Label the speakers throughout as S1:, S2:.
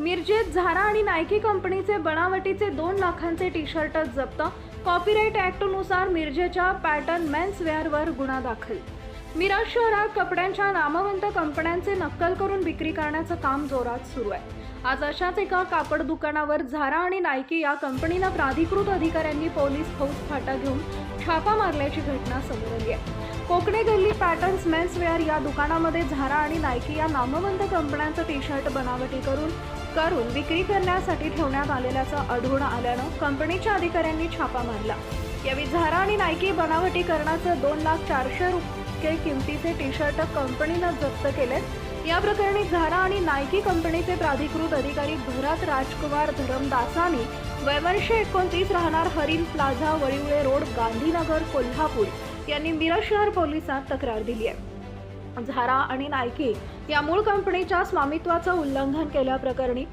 S1: मिरजेत झारा आणि नायकी कंपनीचे बनावटीचे दोन लाखांचे टी शर्ट जप्त. कॉपीराईट ॲक्टनुसार मिरजेच्या पॅटर्न मेन्स वेअरवर गुन्हा दाखल. मिरज शहरात कपड्यांच्या नामवंत कंपन्यांचे नक्कल करून विक्री करण्याचं काम जोरात सुरू आहे. आज अशाच एका कापड दुकानावर झारा आणि नायकी या कंपनीला प्राधिकृत अधिकाऱ्यांनी पोलीस फौज फाटा घेऊन छापा मारल्याची घटना समोर आली आहे. कोकणे गल्ली पॅटर्न्स मेन्सवेअर या दुकानामध्ये झारा आणि नायकी या नामवंत कंपन्यांचं टी शर्ट बनावटी करून करून विक्री करण्यासाठी ठेवण्यात आलेल्याचं आढळून आल्यानं कंपनीच्या अधिकाऱ्यांनी छापा मारला. यावेळी झारा आणि नायकी बनावटीकरणाचं दोन लाख चारशे रुपये किमतीचे टी शर्ट कंपनीनं जप्त केले या प्रकरणी झारा आणि नायकी कंपनीचे प्राधिकृत अधिकारी भरत राजकुमार धरमदासानी वैवर्षे एकोणतीस राहणार हरिण प्लाझा वळिवळे रोड गांधीनगर कोल्हापूर यांनी मिरज शहर पोलिसात तक्रार दिली आहे. झारा आणि नायकी या मूळ कंपनीच्या स्वामित्वाचं उल्लंघन केल्याप्रकरणी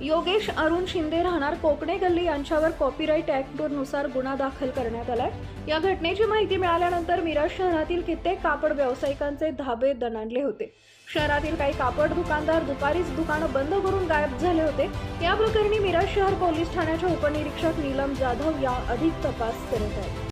S1: योगेश अरुण शिंदे राहणार कोकणे गल्ली यांच्यावर कॉपीराईट ॲक्टनुसार गुन्हा दाखल करण्यात आलाय. या घटनेची माहिती मिळाल्यानंतर मिरज शहरातील कित्येक कापड व्यावसायिकांचे धाबे दणाणले होते. शहरातील काही कापड दुकानदार दुपारीच दुकानं बंद करून गायब झाले होते. या प्रकरणी मिरज शहर पोलीस ठाण्याच्या उपनिरीक्षक नीलम जाधव या अधिक तपास करत आहेत.